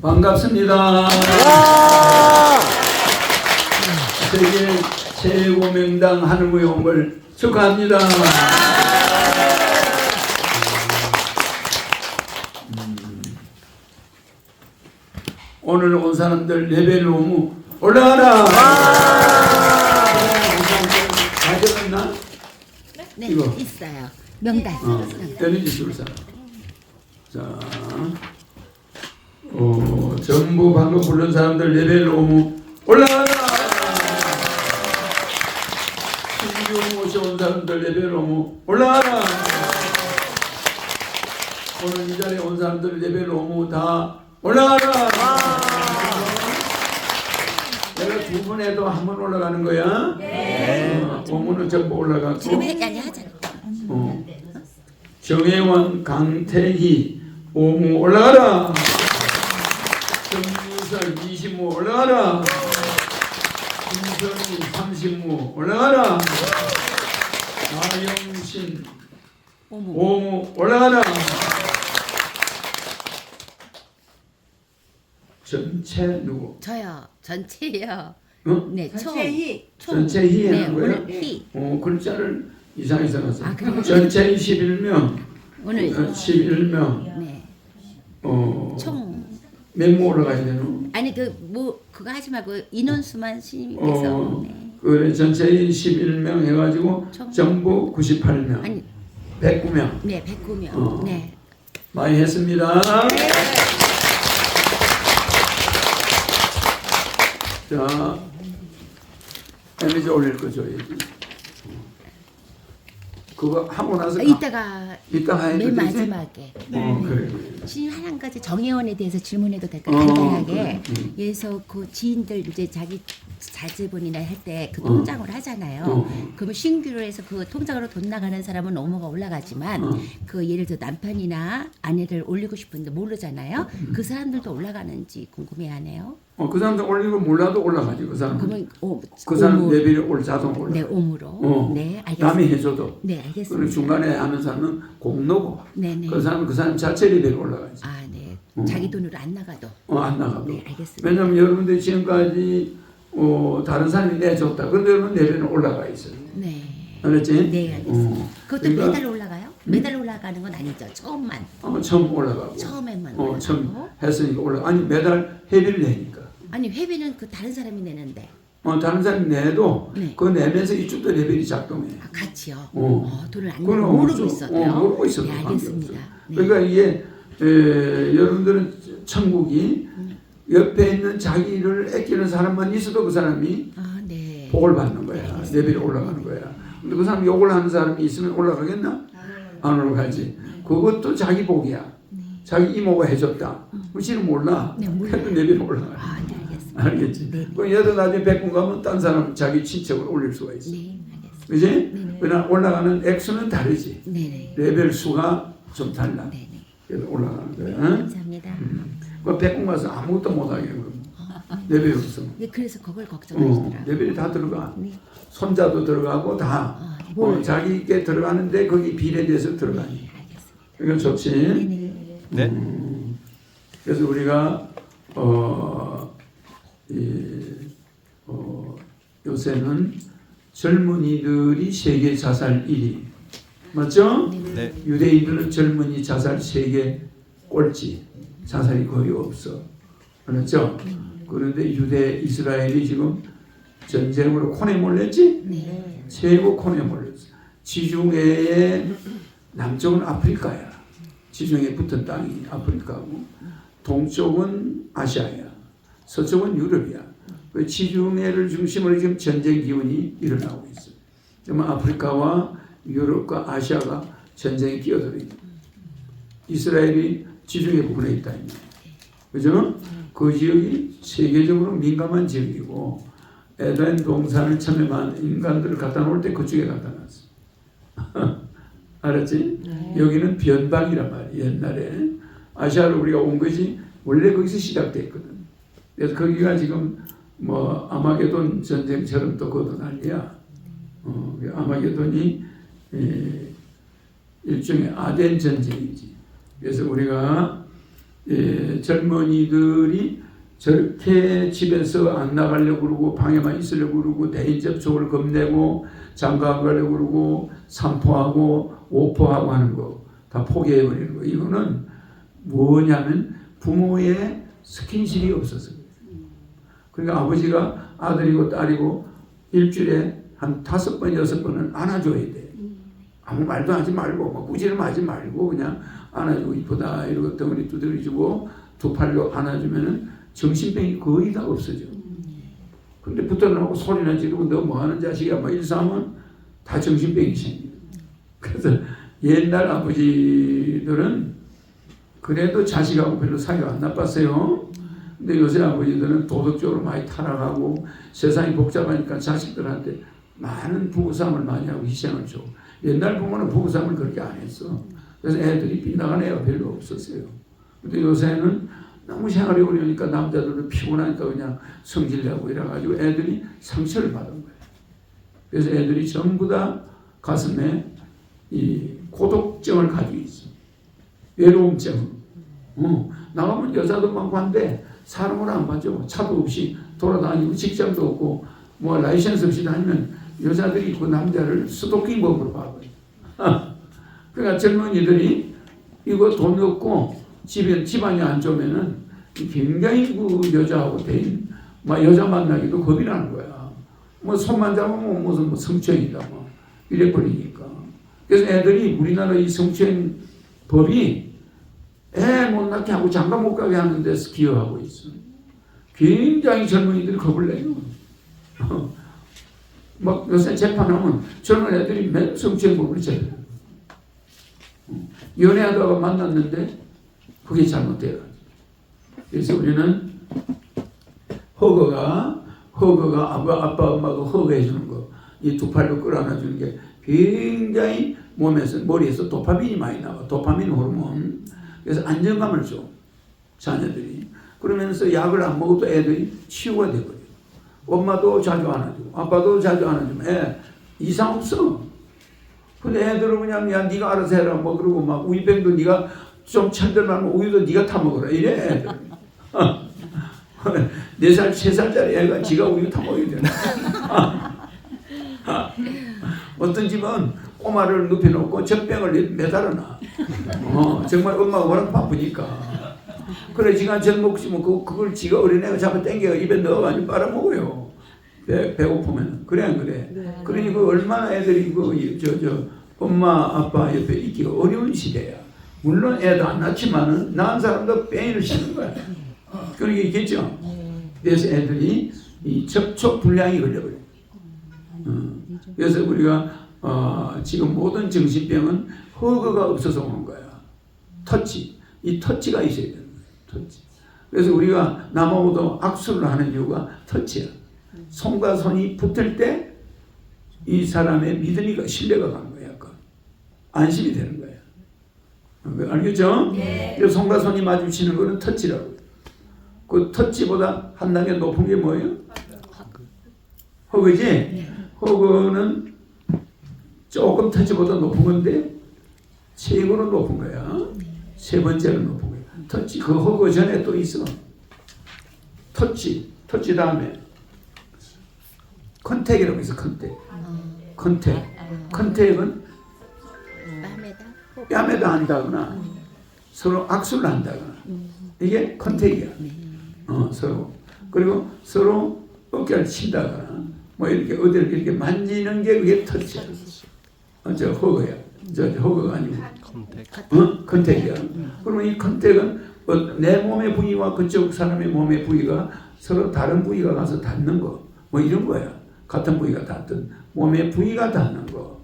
반갑습니다. 세계 최고 명당 온걸 축하합니다. 음. 오늘 온 사람들 레벨 너무 올라가라. 가져갔나? 네, 이거. 있어요. 명단. 어, 때리지 줄 사람. 자, 어, 전부 방금 부른 사람들 레벨 너무 올라가라. 신규 모셔온 사람들 레벨 너무 올라가라. 오늘 이 자리에 온 사람들 레벨 너무 다 올라가라. 내가 두번 해도 한 번 올라가는 거야. 네. 어, 오문은 전부 올라가고. 지금 하잖아. 어. 정혜원, 강태희, 오무 올라가라. 정유설 20무 올라가라. 김선희 30무 올라가라. 나영신. 오무 올라가라. 전체 누구? 저요. 전체요. 어? 네, 총. 전체희 총. 전체 희 네, 하는 거야? 오늘 희. 어, 글자를 이상하게 써놨어. 아, 그래요? 전체 11명, 오늘 11명, 네. 어, 총. 멤버 올라가야 되노? 아니 그 뭐 그거 하지 말고 인원수만 신님께서 어, 네. 그래 전체 11명 해가지고 총. 전부 98명, 아니 109명 네, 109명. 어. 네. 많이 했습니다. 자, 에너지 올릴 거 줘야지. 그거 하고 나서 아, 이따가 이따 해도 맨 되지? 마지막에 어, 그래. 그래. 지금 한 가지 정혜원에 대해서 질문해도 될까요? 어, 간단하게. 그래, 음. 그래서 그 지인들 이제 자기 자제분이나 할 때 그 어. 통장을 하잖아요. 어. 그러면 신규로 해서 그 통장으로 돈 나가는 사람은 업무가 올라가지만 어. 그 예를 들어 남편이나 아내를 올리고 싶은데 모르잖아요. 음. 그 사람들도 올라가는지 궁금해하네요. 어, 그 사람들 올리고 몰라도 올라가지 그 사람. 그러면 오, 그 사람 오무- 레벨이 올 자동 올라. 네 오무로. 어. 네 알겠습니다. 남이 해줘도. 네 그리고 알겠습니다. 중간에 하는 사람은 공로고. 네 네. 그 사람은 그 사람 자체 레벨이 올라가지. 아 네. 어. 자기 돈으로 안 나가도. 어, 안 나가도. 네 알겠습니다. 왜냐면 여러분들이 지금까지 어, 다른 사람이 내줬다. 근데 여러분 레벨은 올라가 있어요. 네. 알았지? 네 알겠습니다. 어. 그것도 그러니까 매달 올라가요? 매달 올라가는 건 아니죠. 처음만 어, 처음 올라가고. 처음에만 어, 올라가고. 처음 했으니까 올라. 아니 매달 회비를 내니까. 아니 회비는 그 다른 사람이 내는데 어, 다른 사람이 내도 네. 그거 내면서 이쪽도 레벨이 작동해. 아, 같이요. 어. 어, 돈을 안 그건 내고 모르고. 있었대요. 어, 모르고 있어도 네. 알겠습니다. 네. 그러니까 이게 에, 여러분들은 천국이 옆에 있는 자기를 아끼는 사람만 있어도 그 사람이 아, 네. 복을 받는 거야. 알겠습니다. 레벨이 올라가는 거야. 근데 그 사람 욕을 하는 사람이 있으면 올라가겠나? 안 올라가지. 그것도 자기 복이야. 자기 이모가 해줬다. 우리는 몰라. 네. 해도 레벨이 올라가. 아, 네, 알겠지? 네. 그럼 얘도 나중에 백분 가면 딴 사람 자기 친척을 올릴 수가 있어. 네, 알겠습니다. 그지? 네네. 그러나 올라가는 액수는 다르지. 네, 네. 레벨 수가 좀 달라. 네, 네. 그래서 올라가는 네, 거야. 응? 감사합니다. 그 백분 가서 아무것도 못 하게 그럼. 레벨이 없어. 네, 그래서 그걸 어, 걱정하시더라고요. 레벨이 다 들어가. 네. 손자도 들어가고 다. 아, 네. 어, 자기께 들어가는데 거기 비례돼서 들어가니. 네, 알겠습니다. 이건 좋지. 네, 네. 네. 그래서 우리가 어, 이, 어, 요새는 젊은이들이 세계 자살 1위 맞죠? 네. 유대인들은 젊은이 자살 세계 꼴찌 자살이 거의 없어 그렇죠? 그런데 유대 이스라엘이 지금 전쟁으로 콘에 몰렸지? 네. 최고 콘에 몰렸어 지중해의 남쪽은 아프리카야 지중해 붙은 땅이 아프리카고 동쪽은 아시아야 서쪽은 유럽이야 그 지중해를 중심으로 지금 전쟁 기운이 일어나고 있어 그러면 아프리카와 유럽과 아시아가 전쟁에 끼어들어 있는 이스라엘이 지중해 부분에 있다. 그죠? 그 지역이 세계적으로 민감한 지역이고 에덴 동산을 참여한 인간들을 갖다 놓을 때 그쪽에 갖다 놨어. 알았지? 여기는 변방이란 말이야. 옛날에 아시아로 우리가 온 것이 원래 거기서 시작됐거든. 그래서 거기가 지금 뭐 아마게돈 전쟁처럼 또 그것도 난리야. 어, 그 아마게돈이 에, 일종의 아덴 전쟁이지. 그래서 우리가 예, 젊은이들이 저렇게 집에서 안 나가려고 그러고 방에만 있으려고 그러고 대인 접촉을 겁내고 장가 가려고 그러고 산포하고 오포하고 하는 거 다 포기해 버리는 거 이거는 뭐냐면 부모의 스킨십이 없어서 그러니까 아버지가 아들이고 딸이고 일주일에 한 다섯 번 여섯 번은 안아줘야 돼. 아무 말도 하지 말고 막 꾸지람하지 말고 그냥 안아주고 이쁘다 이러고 덩어리 두드려주고 두 팔로 안아주면은 정신병이 거의 다 없어져. 근데 붙어나고 소리나 지르고 너 뭐 하는 자식이야 막 일삼은 다 정신병이 생겨. 그래서 옛날 아버지들은 그래도 자식하고 별로 사이가 안 나빴어요. 근데 요새 아버지들은 도덕적으로 많이 타락하고 세상이 복잡하니까 자식들한테 많은 부부싸움을 많이 하고 희생을 줘. 옛날 부모는 부부싸움을 그렇게 안 했어. 그래서 애들이 빗나간 애가 별로 없었어요. 근데 요새는 너무 생활이 어려우니까 남자들은 피곤하니까 그냥 성질내고 이래가지고 애들이 상처를 받은 거예요. 그래서 애들이 전부 다 가슴에 이 고독증을 가지고 있어. 외로움증. 어, 나가면 여자도 많고 한데 사람을 안 봐줘. 차도 없이 돌아다니고 직장도 없고 뭐 라이센스 없이 다니면 여자들이 그 남자를 스토킹법으로 봐버려. 그러니까 젊은이들이 이거 돈 없고 집에 집안이 안 좋으면은 굉장히 그 여자하고 대인 막 여자 만나기도 겁이 나는 거야. 뭐 손만 잡으면 무슨 뭐 성추행이다 뭐 이래 버리니까. 그래서 애들이 우리나라 이 성추행 법이 애 못 낳게 하고 장가 못 가게 하는 데서 기여하고 있어. 굉장히 젊은이들이 겁을 내요. 막 요새 재판하면 젊은 애들이 맨 성추행법을 제대로. 연애하다가 만났는데 그게 잘못돼요. 그래서 우리는 허거가 허거가 아빠 아빠 엄마가 허거해 주는 거, 이 두 팔로 끌어안아 주는 게 굉장히 몸에서 머리에서 도파민이 많이 나와. 도파민 호르몬. 그래서 안정감을 줘 자녀들이. 그러면서 약을 안 먹어도 애들이 치유가 되거든요. 엄마도 자주 안아주고 아빠도 자주 안아주면 애 이상 없어. 근데 애들은 그냥 야 네가 알아서 해라 뭐 그러고 막 우유병도 네가 좀 천들만 우유도 네가 타 먹어라 이래 애들. 네살 세 살짜리 애가 지가 우유 타 먹어야 되나? 어떤 집은 꼬마를 눕혀 놓고 젖병을 매달아놔. 어, 정말 엄마가 워낙 바쁘니까. 그래 지가 젖 먹으면 그, 그걸 지가 어린애가 잡아 당겨 입에 넣어가지고 빨아먹어요. 배, 배고프면. 그래 안 그래? 그러니 그 얼마나 애들이 그, 저, 저, 엄마, 아빠 옆에 있기가 어려운 시대야. 물론 애도 안 낳지만은 낳은 사람도 뺑이를 씌는 거야. 그러니까 있겠죠? 그래서 애들이 이 접촉 불량이 걸려버려. 어. 그래서 우리가 어, 지금 모든 정신병은 허거가 없어서 오는 거야. 터치. 이 터치가 있어야 되는 거야. 터치. 그래서 우리가 남하고도 악수를 하는 이유가 터치야. 손과 손이 붙을 때 이 사람의 믿음이 신뢰가 가는 거야. 약간. 안심이 되는 거야. 어, 알겠죠? 네. 손과 손이 마주치는 거는 터치라고. 그 터치보다 한 단계 높은 게 뭐예요? 허그지? 허그는 조금 터치보다 높은 건데 최고는 높은 거야. 세 번째는 높은 거야. 터치 그 허그 전에 또 있어. 터치 터치 다음에 컨택이라고 있어 컨택. 컨택. 컨택은 뺨에다 뺨에다 한다거나 서로 악수를 한다거나 이게 컨택이야. 어, 서로 그리고 서로 어깨를 친다거나 뭐 이렇게 어디를 이렇게 만지는 게 그게 터치야. 어, 저 허거야. 저, 저 허거가 아니고 어? 컨택이야. 그러면 이 컨택은 어, 내 몸의 부위와 그쪽 사람의 몸의 부위가 서로 다른 부위가 가서 닿는 거. 뭐 이런 거야. 같은 부위가 닿든 몸의 부위가 닿는 거.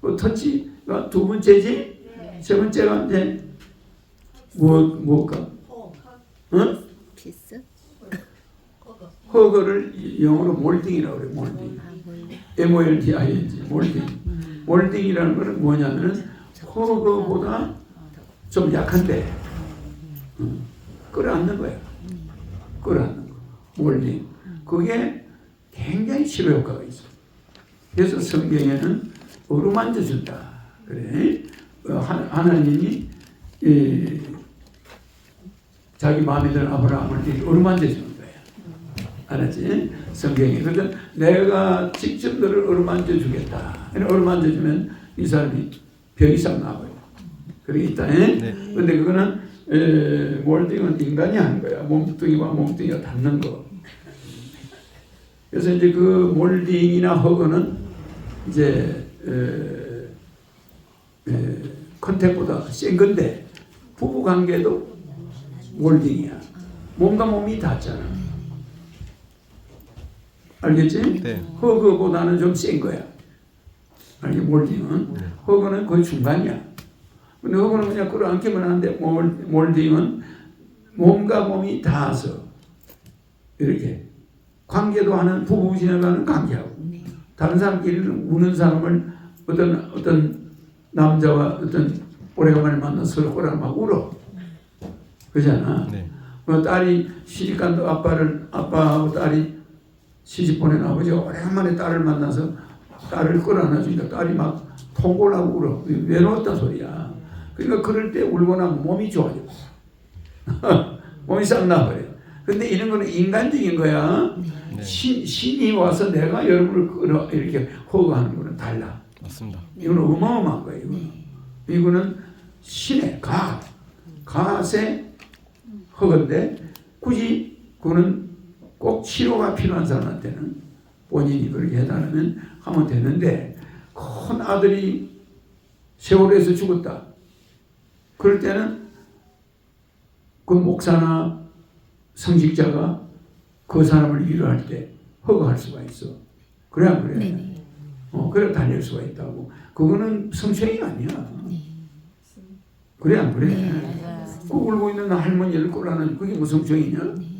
그 터치가 두 번째지. 세 번째가 이제 뭐 뭘까? 응? 피스 허거를 영어로 몰딩이라고 그래. 몰딩. 아 몰래 M-O-L-D-I-N-G. 몰딩. 몰딩이라는 거는 뭐냐면은 허거보다 좀 약한데 응. 끌어안는 거야. 끌어안는 거. 몰딩. 그게 굉장히 치료 효과가 있어. 그래서 성경에는 어루만져 준다. 그래. 어, 하- 하나님이 이 자기 마음에 드는 아브라함을 어루만져 거야. 알았지? 성경에. 그래서 내가 직접 너를 어루만져 주겠다. 어루만져 주면 이 사람이 병이 싹 나버려. 그게 있다. 예? 네. 근데 그거는 에, 몰딩은 인간이 하는 거야. 몸뚱이와 몸뚱이가 닿는 거. 그래서 이제 그 몰딩이나 허그는 이제 에, 에, 컨택보다 센 건데 부부 관계도 몰딩이야. 몸과 몸이 닿잖아. 알겠지? 네. 허그보다는 좀 센 거야. 알게 몰딩은 허그는 거의 중간이야. 근데 허그는 그냥 끌어안기만 하는데 몰, 몰딩은 몸과 몸이 닿아서 이렇게 관계도 하는 부부 지내가는 관계하고 네. 다른 사람끼리는 우는 사람을 어떤 어떤 남자와 어떤 오래간만에 만나서 서로 꼬라 막 울어 그러잖아. 네. 뭐 딸이 시집간도 아빠를 아빠하고 딸이 시집 보낸 아버지가 오래간만에 딸을 만나서 딸을 끌어안아주니까 딸이 막 통곡을 하고 울어 외로웠단 소리야. 그러니까 그럴 때 울고 나면 몸이 좋아져. 몸이 싹 나버려. 근데 이런 거는 인간적인 거야. 네. 신, 신이 와서 내가 여러분을 끌어 이렇게 호흡하는 거는 달라. 맞습니다. 이거는 어마어마한 거예요. 이거는. 이거는 신의 가, 가세 허건데 굳이 그거는 꼭 치료가 필요한 사람한테는 본인이 그렇게 해달라면 하면 되는데 큰 아들이 세월에서 죽었다. 그럴 때는 그 목사나 성직자가 그 사람을 위로할 때 허가할 수가 있어. 그래 안 그래? 네네. 어, 그래 달릴 수가 있다고. 그거는 성추행이 아니야. 그래 안 그래? 그 울고 있는 할머니를 끌어안는 그게 무슨 성추행이냐?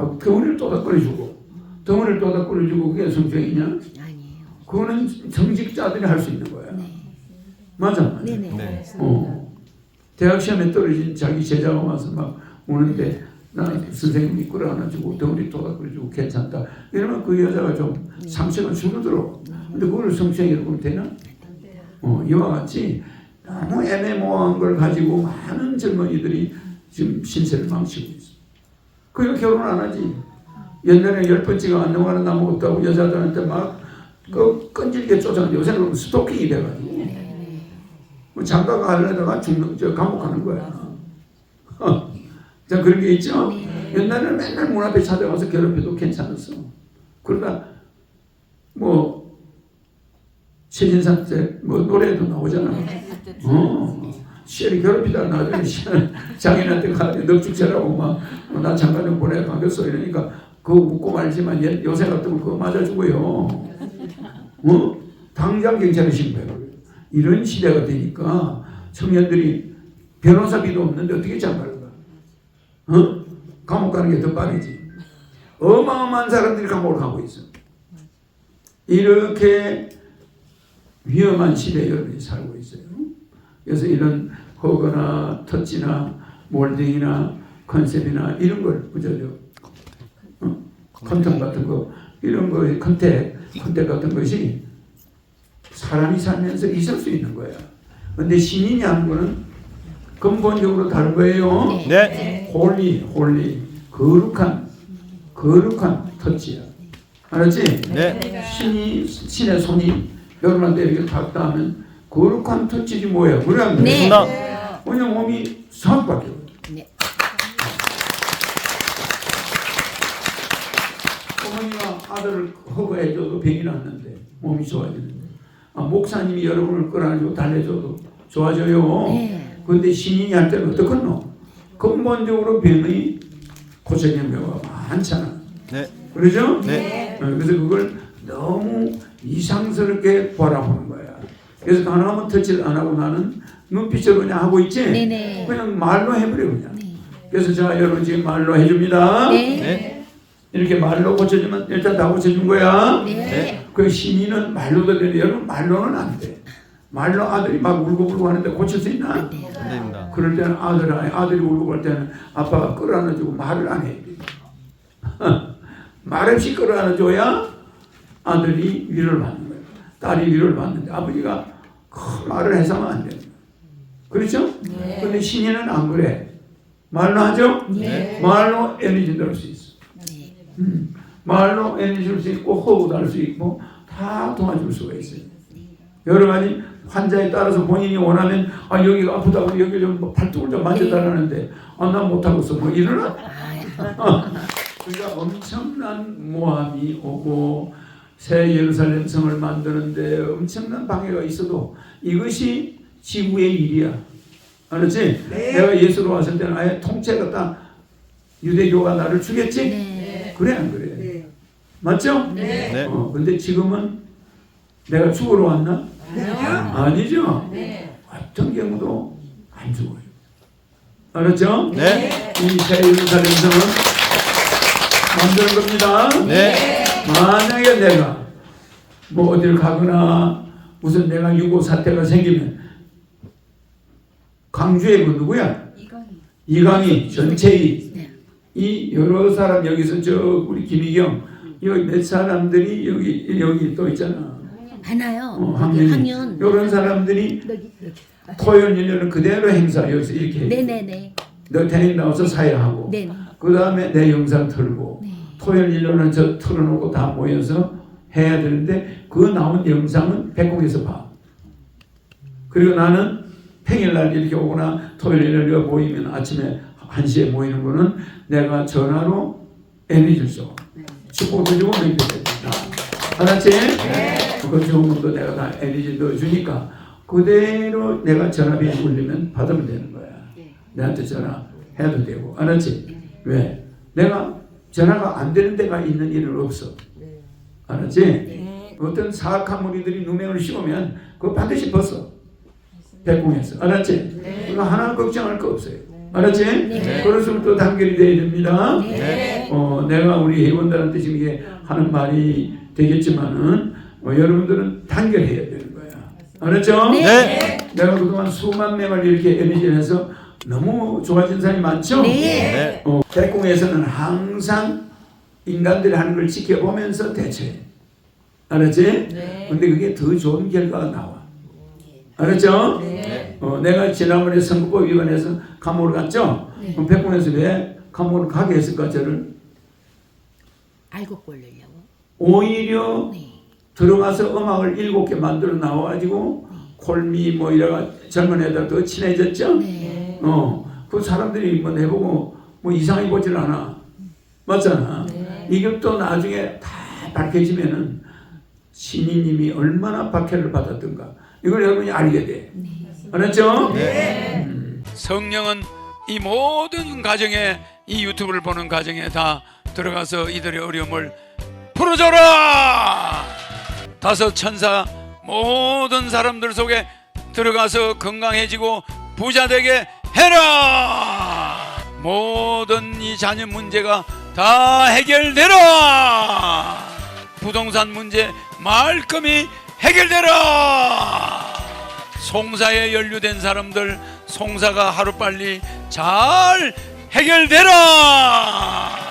아, 덩어리를 또닥거려주고 덩어리를 또닥거려주고 그게 성추행이냐? 아니에요. 그거는 정직자들이 할 수 있는 거야. 네. 맞아. 맞아. 네네. 네. 어. 대학 시험에 떨어진 자기 제자가 와서 막 우는데 나 선생님 이 끌어 안아주고 덩어리 토닥거려주고 괜찮다. 이러면 그 여자가 좀 상처가 줄어들어. 근데 그걸 성추행이라고 보면 되나? 어, 이와 같이 너무 애매모호한 걸 가지고 많은 젊은이들이 지금 신세를 망치고 있어. 그리고 결혼 안 하지. 옛날에 열 번째가 안 넘어가는 나무 없다고 여자들한테 막 그 끈질게 쫓아가는데 요새는 스토킹이 돼가지고 뭐 장가가 하려다가 죽는 저 감옥 가는 거야. 어. 자 그런 게 있죠. 옛날에는 맨날 문 앞에 찾아가서 괴롭혀도 괜찮았어. 그러다 뭐 최진상 때뭐 노래도 나오잖아. 어. 시엘이 괴롭히다가 나중에 시엘 장인한테 가서 넉죽제라고 막나 잠깐 좀 보내 가겠어 이러니까 그거 웃고 말지만 얘- 요새 같으면 그거 맞아주고요. 어? 당장 경찰에 신고해요. 이런 시대가 되니까 청년들이 변호사비도 없는데 어떻게 장가를 가? 어? 감옥 가는 게 더 빠르지. 어마어마한 사람들이 감옥을 가고 있어. 이렇게 위험한 시대에 여러분이 살고 있어요. 그래서 이런 허거나 터치나 몰딩이나 컨셉이나 이런 걸 부저죠. 어? 컨텐 같은 거 이런 거 컨택 컨택 같은 것이 사람이 살면서 있을 수 있는 거야. 근데 신인이 하는 거는 근본적으로 다른 거예요. 네. 홀리 홀리 거룩한 거룩한 터치야. 알았지? 네. 신이 신의 손이 여러분한테 이렇게 닿다면 거룩한 터치지 뭐예요? 그래? 네. 맞습니다. 그냥 몸이 싹 바뀌어. 네. 어머니가 아들을 허거해줘도 병이 났는데 몸이 좋아지는데 아, 목사님이 여러분을 끌어안고 달래줘도 좋아져요. 네. 그런데 신인이 할 때는 어떻겠노? 근본적으로 병이 고쳐지는 경우가 많잖아. 네. 그러죠? 네. 어, 그래서 그걸 너무 이상스럽게 바라보는 거야. 그래서 하나만 터치를 안 하고 나는 눈빛으로 그냥 하고 있지? 네네. 그냥 말로 해버려 그냥. 그래서 자 여러분 지금 말로 해줍니다. 네. 네. 이렇게 말로 고쳐주면 일단 다 고쳐준 거야. 네. 그 신인은 말로도 되는데 여러분 말로는 안 돼. 말로 아들이 막 울고 불고 하는데 고칠 수 있나? 안 됩니다. 그럴 때는 아들 아들이 울고 할 때는 아빠가 끌어안아주고 말을 안 해. 말없이 끌어안아줘야 아들이 위로를 받는 거예요. 딸이 위로를 받는데 아버지가 큰 말을 해서는 안 돼요. 그렇죠? 근데 신인은 안 그래. 말로 하죠? 네. 말로 에너지 넣을 수 있어. 네. 음, 말로 에너지 줄 수 있고 호흡 할수 있고 다 도와줄 수가 있어요. 여러 가지 환자에 따라서 본인이 원하면 아 여기가 아프다고 여기 좀뭐 팔뚝을 좀 만져달라는데 아 나 못하겠어 뭐 이러나? 그러니까 엄청난 모함이 오고 새 예루살렘 성을 만드는데 엄청난 방해가 있어도 이것이 지구의 일이야. 알았지? 내가 예수로 왔을 때는 아예 통째가 딱 유대교가 나를 주겠지? 네. 그래 안 그래? 맞죠? 네. 어, 근데 지금은 내가 죽으러 왔나? 아니죠? 어떤 경우도 안 죽어요. 알았죠? 네. 이 새 예루살렘 성은 만드는 겁니다. 네. 만약에 내가 뭐 어딜 가거나 무슨 내가 유고 사태가 생기면 광주에 그 누구야? 이강희 전체이 네. 이 여러 사람 여기서 저 우리 김희경 여기 몇 사람들이 여기 여기 또 있잖아. 많아요. 어, 학년. 이런 사람들이 토요일 일요일은 그대로 행사 여기서 이렇게 해. 네네네. 너 대행 나와서 사회하고 네. 그 다음에 내 영상 틀고 네. 토요일 일요일은 저 틀어놓고 다 모여서 해야 되는데 그 나온 영상은 백공에서 봐. 그리고 나는 평일날 이렇게 오거나 토요일 일요일 모이면 아침에 1시에 모이는 거는 내가 전화로 에너지를 줘. 축복도 주고 맥도 해준다. 알았지? 그거 좋은 것도 내가 다 에너지 넣어주니까 그대로 내가 전화비에 울리면 받으면 되는 거야. 내한테 전화해도 되고. 알았지? 왜? 내가 전화가 안 되는 데가 있는 일은 없어. 알았지? 어떤 사악한 무리들이 누명을 씌우면 그거 반드시 벗어. 백궁에서. 알았지? 그거 하나 걱정할 거 없어요. 알았지? 네. 그럴수록 또 단결이 돼야 됩니다. 네. 어, 내가 우리 회원들한테 지금 이게 하는 말이 되겠지만은 어, 여러분들은 단결해야 되는 거야. 알았죠? 네. 내가 그동안 수만 명을 이렇게 에너지를 해서 너무 좋아진 사람이 많죠? 네. 네. 어, 백궁에서는 항상 인간들이 하는 걸 지켜보면서 대처해. 알았지? 근데 그게 더 좋은 결과가 나와. 알았죠? 어, 내가 지난번에 선거법 위반해서 감옥을 갔죠? 네. 그럼 백궁에서 왜 감옥을 가게 했을까, 저를? 알고 꼴리려고. 오히려 네. 들어가서 음악을 일곱 개 만들어 나와가지고 콜미 뭐 이래가 젊은 애들 더 친해졌죠? 네. 어, 그 사람들이 뭐 내보고 뭐 이상하게 보질 않아. 맞잖아. 이게 또 나중에 다 밝혀지면은 신이님이 얼마나 박해를 받았던가. 이걸 여러분이 알게 돼. 알았죠? 네. 성령은 이 모든 가정에 이 유튜브를 보는 가정에 다 들어가서 이들의 어려움을 풀어줘라. 다섯 천사 모든 사람들 속에 들어가서 건강해지고 부자 되게 해라. 모든 이 자녀 문제가 다 해결되라. 부동산 문제 말끔히 해결되라. 송사에 연루된 사람들 송사가 하루빨리 잘 해결되라.